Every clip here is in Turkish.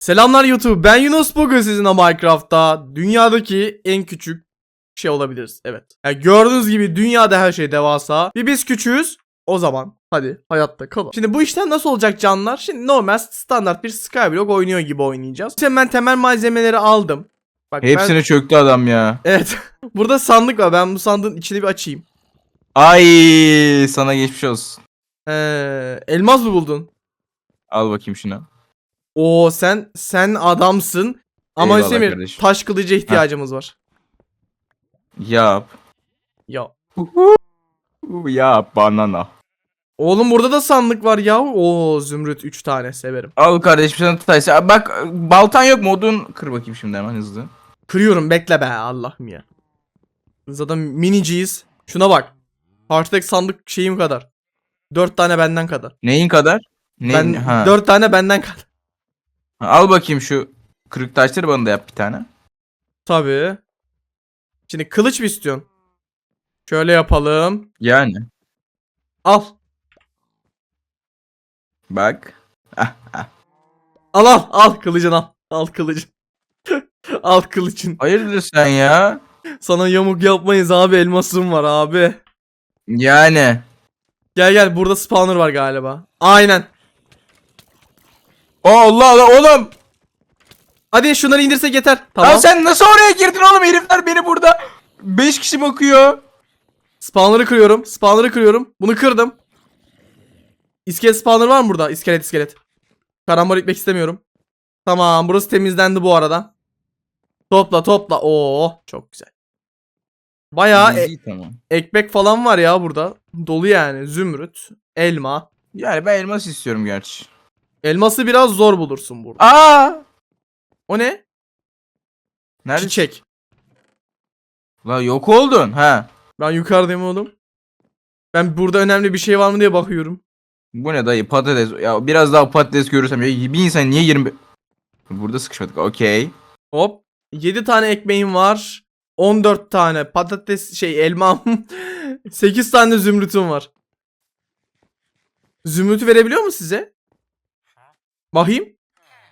Selamlar YouTube. Ben Yunus. Bugün sizinle Minecraft'ta dünyadaki en küçük şey olabiliriz. Evet. Yani gördüğünüz gibi dünyada her şey devasa. Bir biz küçüğüz. O zaman hadi hayatta kalın. Şimdi bu işten nasıl olacak canlar? Şimdi normal standart bir Skyblock oynuyor gibi oynayacağız. Şimdi ben temel malzemeleri aldım. Bak ben- Hepsine çöktü adam ya. Evet. Burada sandık var. Ben bu sandığın içini bir açayım. Ay sana geçmiş olsun. Ee, elmas mı buldun? Al bakayım şunu. Oo sen sen adamsın. Ama Eyvallah Hüseyin kardeşim. taş kılıca ihtiyacımız var. Yap. Ya Yap banana. Oğlum burada da sandık var ya. Oo zümrüt 3 tane severim. Al kardeşim sana tutaysa. Aa, Bak baltan yok mu? Odun kır bakayım şimdi hemen hızlı. Kırıyorum bekle be Allah'ım ya. Zaten miniciyiz. Şuna bak. Artık sandık şeyim kadar. 4 tane benden kadar. Neyin kadar? Neyin? Ben ha. 4 tane benden kadar. Al bakayım şu kırık taşları bana da yap bir tane. Tabii. Şimdi kılıç mı istiyorsun? Şöyle yapalım. Yani. Al. Bak. Al al al kılıcını al. Al kılıcın. al kılıcın. Hayırdır sen ya? Sana yamuk yapmayız abi elmasım var abi. Yani. Gel gel burada spawner var galiba. Aynen. O Allah Allah oğlum. Hadi şunları indirsek yeter. Tamam. Lan sen nasıl oraya girdin oğlum? Herifler beni burada 5 kişi bakıyor. Spawner'ı kırıyorum. Spawner'ı kırıyorum. Bunu kırdım. İskelet spawner var mı burada? İskelet iskelet. Karambol gitmek istemiyorum. Tamam burası temizlendi bu arada. Topla topla. Oo çok güzel. Bayağı e- İyi, tamam. ekmek falan var ya burada. Dolu yani. Zümrüt, elma. Yani ben elmas istiyorum gerçi. Elması biraz zor bulursun burada. Aa! O ne? Nerede? Çiçek. La yok oldun. Ha. Ben yukarıdayım oğlum. Ben burada önemli bir şey var mı diye bakıyorum. Bu ne dayı patates. Ya biraz daha patates görürsem ya bir insan niye 20 Burada sıkışmadık. Okey. Hop. 7 tane ekmeğim var. 14 tane patates şey elmam. 8 tane zümrütüm var. Zümrütü verebiliyor mu size? Bakayım.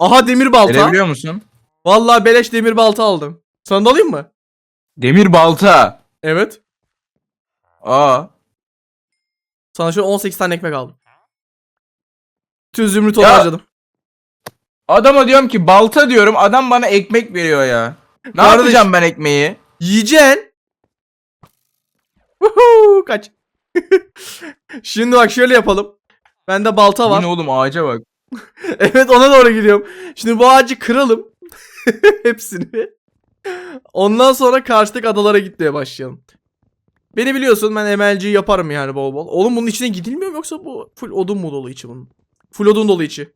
Aha demir balta. Verebiliyor musun? Vallahi beleş demir balta aldım. Sana da alayım mı? Demir balta. Evet. Aa. Sana şu 18 tane ekmek aldım. Tüm zümrüt onu Ya- harcadım. Adama diyorum ki balta diyorum. Adam bana ekmek veriyor ya. Ne Kardeş- yapacağım ben ekmeği? Yiyeceksin. Woohoo, Kaç. Şimdi bak şöyle yapalım. Bende balta var. Yine oğlum ağaca bak. Evet ona doğru gidiyorum. Şimdi bu ağacı kıralım. Hepsini. Ondan sonra karşıdaki adalara gitmeye başlayalım. Beni biliyorsun ben MLG yaparım yani bol bol. Oğlum bunun içine gidilmiyor mu yoksa bu full odun mu dolu içi bunun? Full odun dolu içi.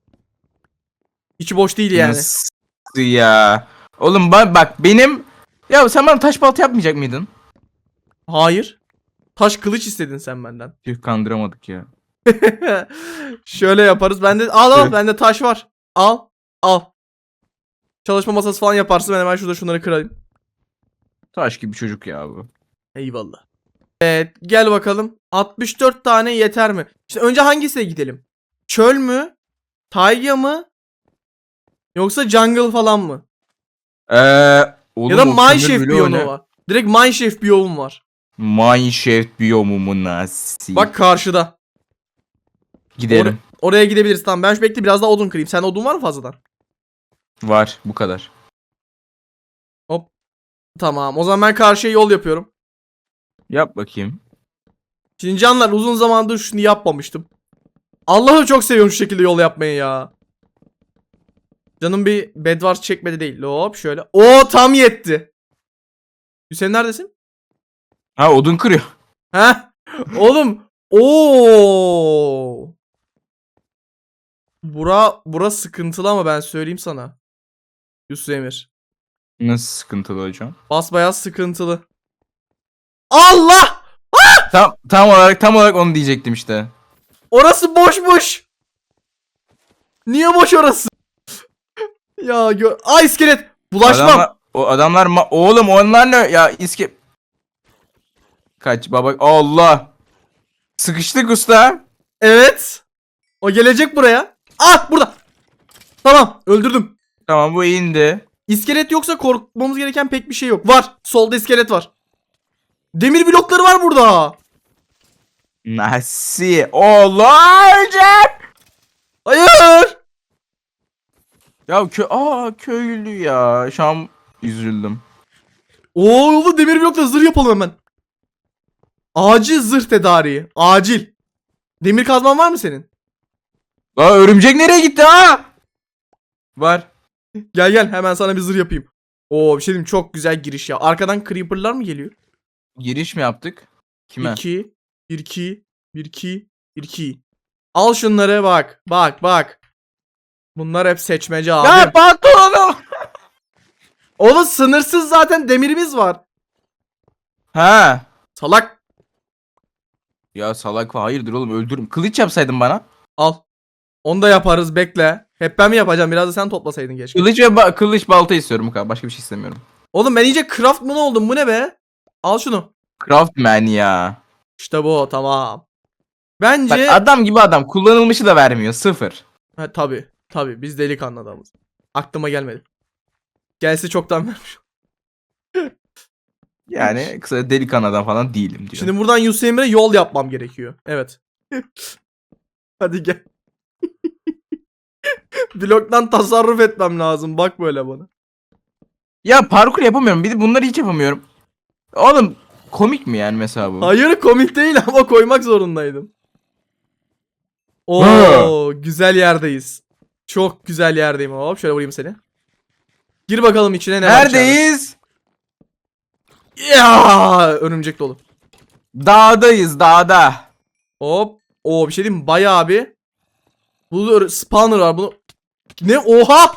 İçi boş değil yani. Nasıl ya? Oğlum bak, bak benim ya sen bana taş balta yapmayacak mıydın? Hayır. Taş kılıç istedin sen benden. Tüh kandıramadık ya. Şöyle yaparız. Bende al al bende taş var. Al. Al. Çalışma masası falan yaparsın ben hemen şurada şunları kırayım. Taş gibi çocuk ya bu. Eyvallah. Evet gel bakalım. 64 tane yeter mi? İşte önce hangisine gidelim? Çöl mü? Tayga mı? Yoksa jungle falan mı? Ee, oğlum ya da mineshaft biyomu var. Direkt mineshaft biyomu var. Mineshaft biyomu mu nasıl? Bak karşıda. Gidelim. Oraya gidebiliriz. Tamam ben şu bekle biraz daha odun kırayım. Sen odun var mı fazladan? Var bu kadar. Tamam o zaman ben karşıya yol yapıyorum. Yap bakayım. Şimdi canlar uzun zamandır şunu yapmamıştım. Allah'ım çok seviyorum şu şekilde yol yapmayı ya. Canım bir Bedwars çekmedi değil. Hop şöyle. Oo tam yetti. Hüseyin neredesin? Ha odun kırıyor. Ha? Oğlum. Oo. Bura bura sıkıntılı ama ben söyleyeyim sana. Yusuf Emir. Nasıl sıkıntılı hocam? Basbayağı sıkıntılı. Allah! Tam tam olarak tam olarak onu diyecektim işte. Orası boşmuş. Niye boş orası? ya gör. Ay iskelet. Bulaşmam. Adamlar, o adamlar ma- oğlum onlar ne ya iske Kaç baba Allah. Sıkıştık usta. Evet. O gelecek buraya. Ah burada. Tamam öldürdüm. Tamam bu indi. İskelet yoksa korkmamız gereken pek bir şey yok. Var. Solda iskelet var. Demir blokları var burada. Nasıl olacak? Hayır. Ya kö Aa köylü ya. Şu an üzüldüm. Oo oğlum demir blokla zırh yapalım hemen. Acil zırh tedariği. Acil. Demir kazman var mı senin? Aa örümcek nereye gitti ha? Var. Gel gel hemen sana bir zırh yapayım. Oo bir şey diyeyim çok güzel giriş ya. Arkadan creeper'lar mı geliyor? Giriş mi yaptık? Kime? 2 1 2 1 2 1 2. Al şunları bak. Bak bak. Bunlar hep seçmece abi. Ya pantolonu. Oğlum sınırsız zaten demirimiz var. Ha. Salak. Ya salak. Hayırdır oğlum öldürürüm. Kılıç yapsaydın bana. Al. Onu da yaparız bekle. Hep ben mi yapacağım? Biraz da sen toplasaydın keşke. Kılıç ve ba- kılıç balta istiyorum bu kadar. Başka bir şey istemiyorum. Oğlum ben iyice craftman oldum. Bu ne be? Al şunu. Craftman ya. İşte bu tamam. Bence Bak adam gibi adam. Kullanılmışı da vermiyor. Sıfır. ha, tabi tabi biz delikanlı adamız. Aklıma gelmedi. Gelse çoktan vermiş. Yani kısa delikanlı adam falan değilim diyor. Şimdi buradan Yusuf Emre yol yapmam gerekiyor. Evet. Hadi gel. Bloktan tasarruf etmem lazım. Bak böyle bana. Ya parkur yapamıyorum. Bir de bunları hiç yapamıyorum. Oğlum komik mi yani mesela bu? Hayır komik değil ama koymak zorundaydım. Oo Ha. güzel yerdeyiz. Çok güzel yerdeyim. Hop şöyle vurayım seni. Gir bakalım içine ne var Neredeyiz? Ya örümcek dolu. Dağdayız dağda. Hop. Oo bir şey diyeyim mi? Bayağı bir. Burada spawner var. Bunu ne oha?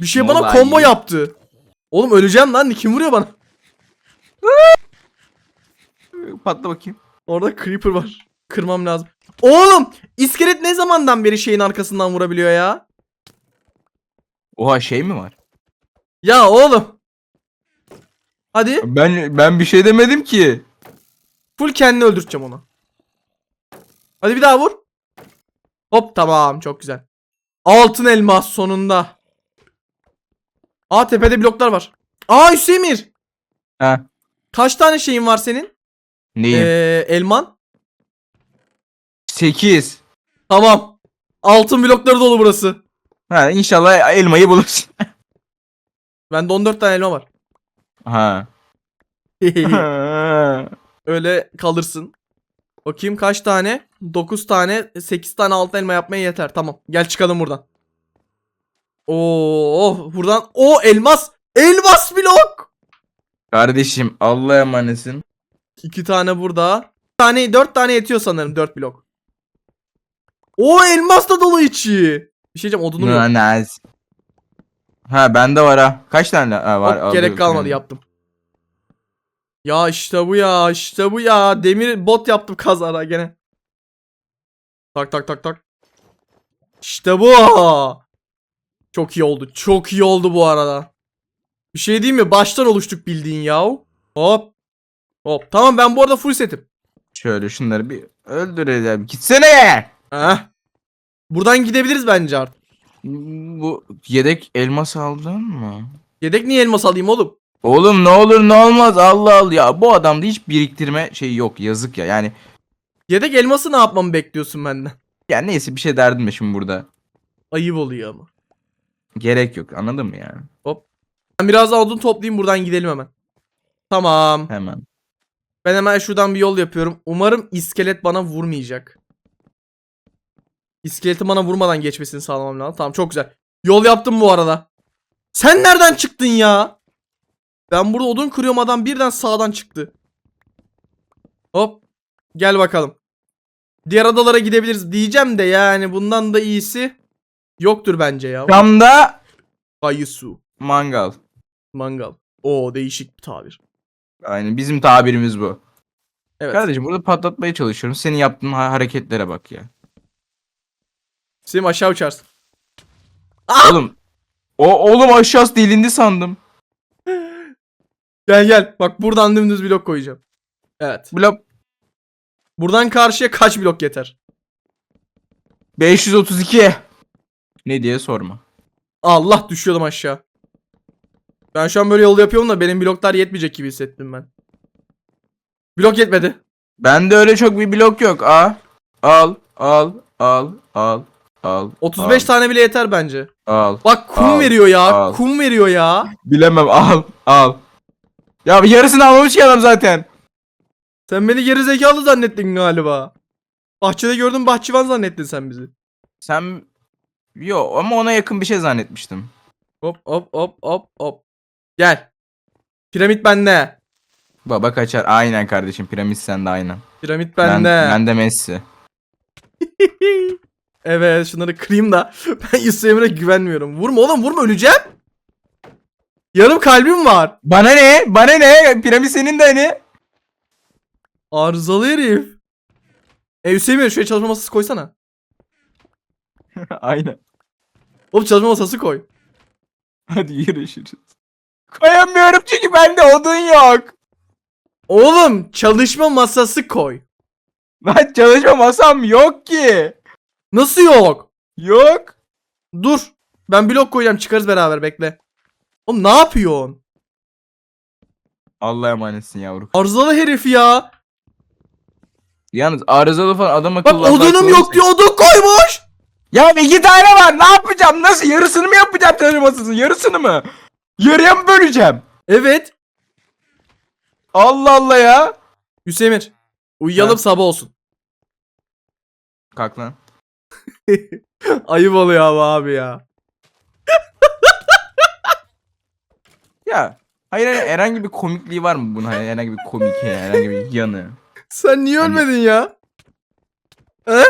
Bir şey bana Vallahi combo yaptı. Oğlum öleceğim lan. Kim vuruyor bana? Patla bakayım. Orada creeper var. Kırmam lazım. Oğlum iskelet ne zamandan beri şeyin arkasından vurabiliyor ya? Oha şey mi var? Ya oğlum. Hadi. Ben ben bir şey demedim ki. Full kendini öldürteceğim onu. Hadi bir daha vur. Hop tamam çok güzel. Altın elmas sonunda. Aa tepede bloklar var. Aa Hüseyinir. Ha. Kaç tane şeyin var senin? Neyim? Ee, elman. 8. Tamam. Altın blokları dolu burası. Ha inşallah elmayı bulursun. Bende 14 tane elma var. ha. Öyle kalırsın. Bakayım kaç tane? 9 tane, 8 tane altın elma yapmaya yeter. Tamam. Gel çıkalım buradan. Oo, oh, buradan. O elmas. Elmas blok. Kardeşim Allah'a emanetsin. 2 tane burada. Bir tane 4 tane yetiyor sanırım 4 blok. O elmas da dolu içi. Bir şey diyeceğim odunum yok. Naz. Ha bende var ha. Kaç tane ha, var? Hop, gerek kalmadı yaptım. Ya işte bu ya işte bu ya. Demir bot yaptım kazara gene. Tak tak tak tak. İşte bu. Çok iyi oldu. Çok iyi oldu bu arada. Bir şey diyeyim mi? Baştan oluştuk bildiğin ya. Hop. Hop. Tamam ben bu arada full setim. Şöyle şunları bir öldürelim. Gitsene. Heh. Buradan gidebiliriz bence artık. Bu yedek elmas aldın mı? Yedek niye elmas alayım oğlum? Oğlum ne olur ne olmaz Allah Allah ya bu adamda hiç biriktirme şeyi yok yazık ya yani Yedek elması ne yapmamı bekliyorsun benden? yani neyse bir şey derdim de şimdi burada Ayıp oluyor ama. gerek yok anladın mı yani Ben biraz daha odun toplayayım buradan gidelim hemen. Tamam. hemen Ben hemen şuradan bir yol yapıyorum. Umarım iskelet bana vurmayacak. İskeletin bana vurmadan geçmesini sağlamam lazım. Tamam çok güzel. Yol yaptım bu arada. Sen nereden çıktın ya? Ben burada odun kırıyorum adam birden sağdan çıktı. Hop. Gel bakalım. Diğer adalara gidebiliriz diyeceğim de yani bundan da iyisi yoktur bence ya. Şam'da Kayısu. mangal Mangal. Oo değişik bir tabir. yani bizim tabirimiz bu Evet. kardeşim burada patlatmaya çalışıyorum senin yaptığın ha- hareketlere bak ya Selim aşağı uçarsın. oğlum o oğlum aşağısı delindi sandım Gel gel. Bak buradan dümdüz blok koyacağım. Evet. blok Buradan karşıya kaç blok yeter? 532 ne diye sorma Allah düşüyordum aşağı. Ben şu an böyle yol yapıyorum da benim bloklar yetmeyecek gibi hissettim ben. Blok yetmedi. Bende öyle çok bir blok yok. Aa. Al, al, al, al, al. 35 al, tane bile yeter bence. Al. Bak kum Al, veriyor ya. al. Kum veriyor ya. Bilemem al, al. Ya yarısını almamış ki adam zaten. Sen beni geri zekalı zannettin galiba. Bahçede gördüm bahçıvan zannettin sen bizi. Sen Yo ama ona yakın bir şey zannetmiştim. Hop hop hop hop hop. Gel. Piramit bende. Baba kaçar. Aynen kardeşim. Piramit sende aynen. Piramit Ben, bende. ben de Messi. evet şunları kırayım da. Ben Yusuf Emre'ye güvenmiyorum. Vurma oğlum vurma öleceğim. Yarım kalbim var. Bana ne? Bana ne? Piramit senin de hani. Arızalı herif. E Hüseyin Emre şuraya çalışma masası koysana. aynen. Oğlum çalışma masası koy. Hadi görüşürüz. Koyamıyorum çünkü bende odun yok. Oğlum çalışma masası koy. Lan çalışma masam yok ki. Nasıl yok? Yok. Dur. Ben blok koyacağım çıkarız beraber bekle. Oğlum ne yapıyorsun? Allah'a emanetsin yavrum. Arızalı herif ya. Yalnız arızalı falan adam Bak akıllı. Allah odunum akıllı yok olsun. diyor odun koymuş. Ya iki tane var ne yapacağım? Nasıl? Yarısını mı yapacağım çalışma masasının? Yarısını mı? Yarıya mı böleceğim? Evet. Allah Allah ya. Hüseyin Emre, Uyuyalım Ha. sabah olsun. Kalk lan. Ayıp oluyor ama abi ya. Ya. Hayır hayır, herhangi bir komikliği var mı bunun? Hayır, herhangi bir komik herhangi bir yanı. Sen niye Hani- ölmedin ya? He?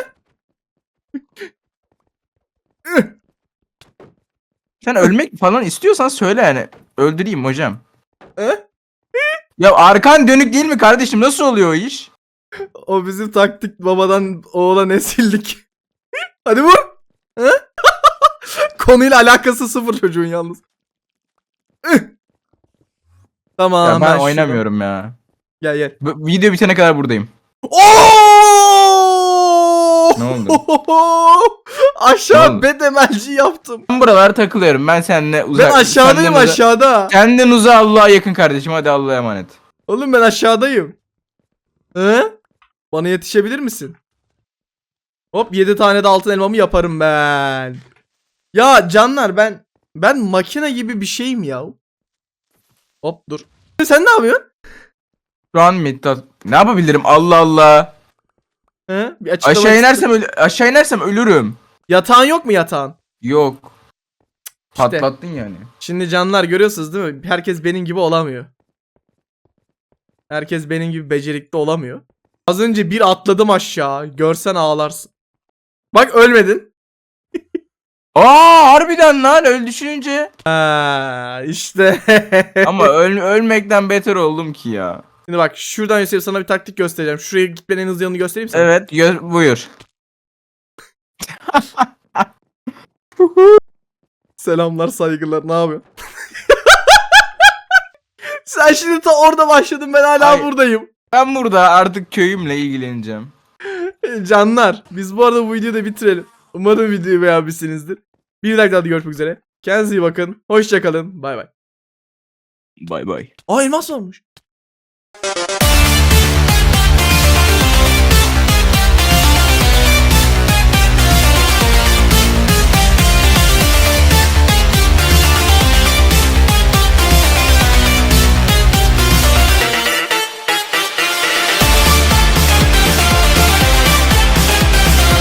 Sen ölmek falan istiyorsan söyle yani. Öldüreyim hocam. He? Ya arkan dönük değil mi kardeşim? Nasıl oluyor o iş? O bizim taktik babadan oğula nesildik. Hadi vur. He? Konuyla alakası sıfır çocuğun yalnız. Tamam. ya ben şunu- oynamıyorum ya. Gel gel. Bu, video bitene kadar buradayım. Oo! Ne oldu? Aşağı Ne oldu? bedemelci yaptım. Ben buralara takılıyorum. Ben seninle uzak. Ben aşağıdayım senden uza- aşağıda. Senden uzağa Allah'a yakın kardeşim. Hadi Allah'a emanet. Oğlum ben aşağıdayım. He? Bana yetişebilir misin? Hop 7 tane de altın elmamı yaparım ben. Ya canlar ben ben makine gibi bir şeyim ya. Hop dur. Sen ne yapıyorsun? Şu an middat. Ne yapabilirim? Allah Allah. He? Bir Aşağı inersem öl- aşağı inersem ölürüm. Yatağın yok mu yatağın? Yok. İşte. Patlattın yani. Şimdi canlar görüyorsunuz değil mi? Herkes benim gibi olamıyor. Herkes benim gibi becerikli olamıyor. Az önce bir atladım aşağı. Görsen ağlarsın. Bak ölmedin. Aa harbiden lan öl düşününce. Ha işte. Ama öl ölmekten beter oldum ki ya. Şimdi bak şuradan Yusuf sana bir taktik göstereceğim. Şuraya gitmenin en hızlı yanını göstereyim sana. Evet gö- buyur. Selamlar saygılar ne yapıyorsun? Sen şimdi ta orada başladın ben hala Ay. buradayım. Ben burada artık köyümle ilgileneceğim. Canlar biz bu arada bu videoyu da bitirelim. Umarım videoyu beğenmişsinizdir. Bir dakika daha görüşmek üzere. Kendinize iyi bakın. Hoşçakalın. Bay bay. Bay bay. Aa elmas varmış.